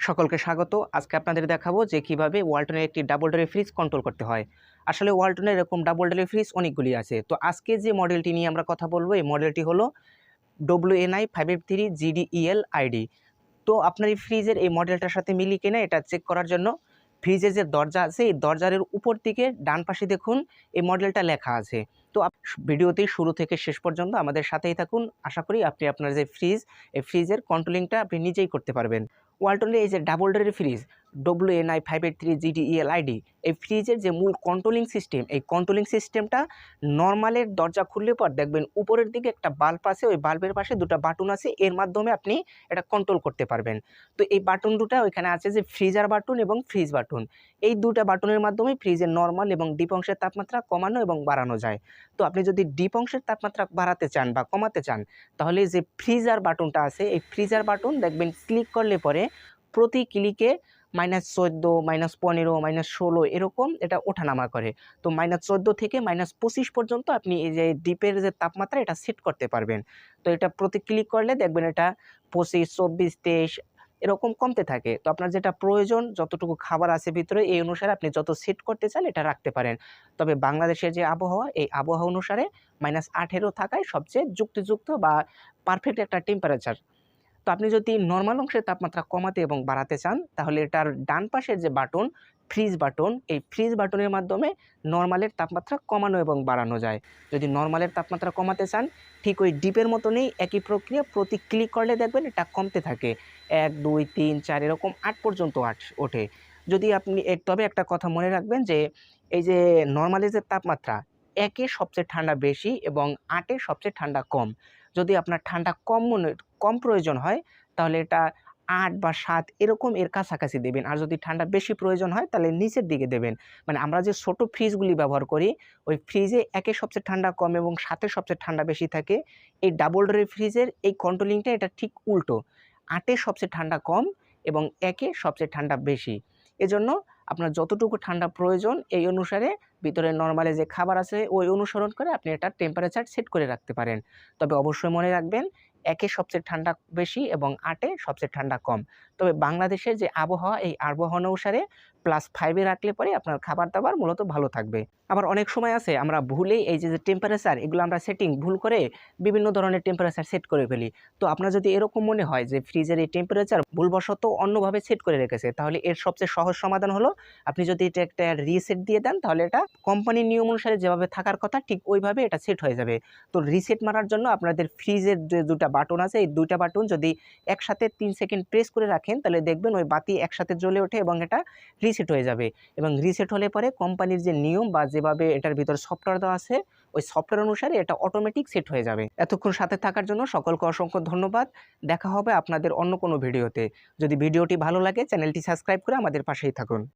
সকলকে স্বাগত। আজকে আপনাদের দেখাবো যে কীভাবে ওয়ালটনের একটি ডাবল ডোরের ফ্রিজ কন্ট্রোল করতে হয়। আসলে ওয়াল্টনের এরকম ডাবল ডোরের ফ্রিজ অনেকগুলি আছে। তো আজকে যে মডেলটি নিয়ে আমরা কথা বলব, এই মডেলটি হলো W N I five eight three GDEL ID তো আপনার এই ফ্রিজের এই মডেলটার সাথে মিলি কিনা এটা চেক করার জন্য ফ্রিজের যে দরজা আছে, এই দরজারের উপর দিকে ডান পাশে দেখুন, এই মডেলটা লেখা আছে। তো আপ- ভিডিওতে শুরু থেকে শেষ পর্যন্ত আমাদের সাথেই থাকুন। আশা করি আপনি আপনার যে ফ্রিজ, এই ফ্রিজের কন্ট্রোলিংটা আপনি নিজেই করতে পারবেন। ওয়ালটনের এই যে ডাবল ডোরের fridge W N I five eight three GDEL ID এই ফ্রিজের যে মূল কন্ট্রোলিং সিস্টেম এই কন্ট্রোলিং সিস্টেমটা নর্মালের দরজা খুললে পর দেখবেন উপরের দিকে একটা বাল্ব আছে, ওই বাল্বের পাশে দুটো বাটন আছে, এর মাধ্যমে আপনি এটা কন্ট্রোল করতে পারবেন। তো এই বাটন দুটো ওইখানে আছে যে ফ্রিজার বাটন এবং ফ্রিজ বাটন এই দুটো বাটনের মাধ্যমে ফ্রিজের নর্মাল এবং ডিপ অংশের তাপমাত্রা কমানো এবং বাড়ানো যায়। তো আপনি যদি ডিপ অংশের তাপমাত্রা বাড়াতে চান বা কমাতে চান, তাহলে যে ফ্রিজার বাটনটা আছে, এই ফ্রিজার বাটন দেখবেন ক্লিক করলে পরে প্রতি ক্লিকে মাইনাস চোদ্দ, মাইনাস পনেরো, মাইনাস ষোলো এরকম এটা ওঠানামা করে। তো মাইনাস চোদ্দ থেকে মাইনাস পঁচিশ পর্যন্ত আপনি এই যে ডিপের যে তাপমাত্রা এটা সেট করতে পারবেন। তো এটা প্রতি ক্লিক করলে দেখবেন এটা পঁচিশ, চব্বিশ, তেইশ এরকম কমতে থাকে। তো আপনার যেটা প্রয়োজন, যতটুকু খাবার আছে ভিতরে, এই অনুসারে আপনি যত সেট করতে চান এটা রাখতে পারেন। তবে বাংলাদেশের যে আবহাওয়া, এই আবহাওয়া অনুসারে মাইনাস আঠেরো থাকায় সবচেয়ে যুক্তিযুক্ত বা পারফেক্ট একটা টেম্পারেচার তো আপনি যদি নর্মাল অংশের তাপমাত্রা কমাতে এবং বাড়াতে চান, তাহলে এটার ডান পাশের যে বাটন ফ্রিজ বাটন, এই ফ্রিজ বাটনের মাধ্যমে নর্মালের তাপমাত্রা কমানো এবং বাড়ানো যায়। যদি নর্মালের তাপমাত্রা কমাতে চান, ঠিক ওই ডিপের মতনই একই প্রক্রিয়া প্রতি ক্লিক করলে দেখবেন এটা কমতে থাকে। এক, দুই, তিন, চার, এরকম আট পর্যন্ত আট, ওঠে। যদি আপনি তবে একটা কথা মনে রাখবেন যে, এই যে নর্মালের যে তাপমাত্রা, একে সবচেয়ে ঠান্ডা বেশি এবং আটে সবচেয়ে ঠান্ডা কম। যদি আপনার ঠান্ডা কম মনে, কম প্রয়োজন হয়, তাহলে এটা আট বা সাত এরকম এর কাছাকাছি দেবেন। আর যদি ঠান্ডা বেশি প্রয়োজন হয়, তাহলে নিচের দিকে দেবেন। মানে আমরা যে ছোট ফ্রিজগুলি ব্যবহার করি, ওই ফ্রিজে একে সবচেয়ে ঠান্ডা কম এবং সাথে সবচেয়ে ঠান্ডা বেশি থাকে। এই ডাবল ডোরের ফ্রিজের এই কন্ট্রোলিংটা এটা ঠিক উল্টো। আটে সবচেয়ে ঠান্ডা কম এবং একে সবচেয়ে ঠান্ডা বেশি। এজন্য আপনার যতটুকু ঠান্ডা প্রয়োজন এই অনুসারে ভিতরে নর্মালে যে খাবার আছে ওই অনুসরণ করে আপনি এটা টেম্পারেচার সেট করে রাখতে পারেন। তবে অবশ্যই মনে রাখবেন একে সবচেয়ে ঠান্ডা বেশি এবং আটে সবচেয়ে ঠান্ডা কম। তবে বাংলাদেশের যে আবহাওয়া, এই আবহাওয়া অনুসারে প্লাস ফাইভে রাখলে পরে আপনার খাবার দাবার মূলত ভালো থাকবে। আবার অনেক সময় আছে, আমরা ভুলেই এই যে যে টেম্পারেচার এগুলো আমরা সেটিং ভুল করে বিভিন্ন ধরনের টেম্পারেচার সেট করে ফেলি। তো আপনার যদি এরকম মনে হয় যে ফ্রিজের এই টেম্পারেচার ভুলবশত অন্যভাবে সেট করে রেখেছে, তাহলে এর সবচেয়ে সহজ সমাধান হলো, আপনি যদি এটা একটা রিসেট দিয়ে দেন, তাহলে এটা কোম্পানির নিয়ম অনুসারে যেভাবে থাকার কথা, ঠিক ওইভাবে এটা সেট হয়ে যাবে। তো রিসেট মারার জন্য আপনাদের ফ্রিজের যে দুটা বাটন আছে, এই দুইটা বাটন যদি একসাথে তিন সেকেন্ড প্রেস করে রাখেন, তাহলে দেখবেন ওই বাতি একসাথে জ্বলে ওঠে এবং এটা রিসেট হয়ে যাবে। এবং রিসেট হলে পরে কোম্পানির যে নিয়ম বা যেভাবে এটার ভিতর সফটওয়্যার দেওয়া আছে, ওই সফটওয়্যার অনুসারে এটা অটোমেটিক সেট হয়ে যাবে। এতক্ষণ সাথে থাকার জন্য সকলকে অসংখ্য ধন্যবাদ। দেখা হবে আপনাদের অন্য কোনো ভিডিওতে যদি ভিডিওটি ভালো লাগে চ্যানেলটি সাবস্ক্রাইব করে আমাদের পাশেই থাকুন।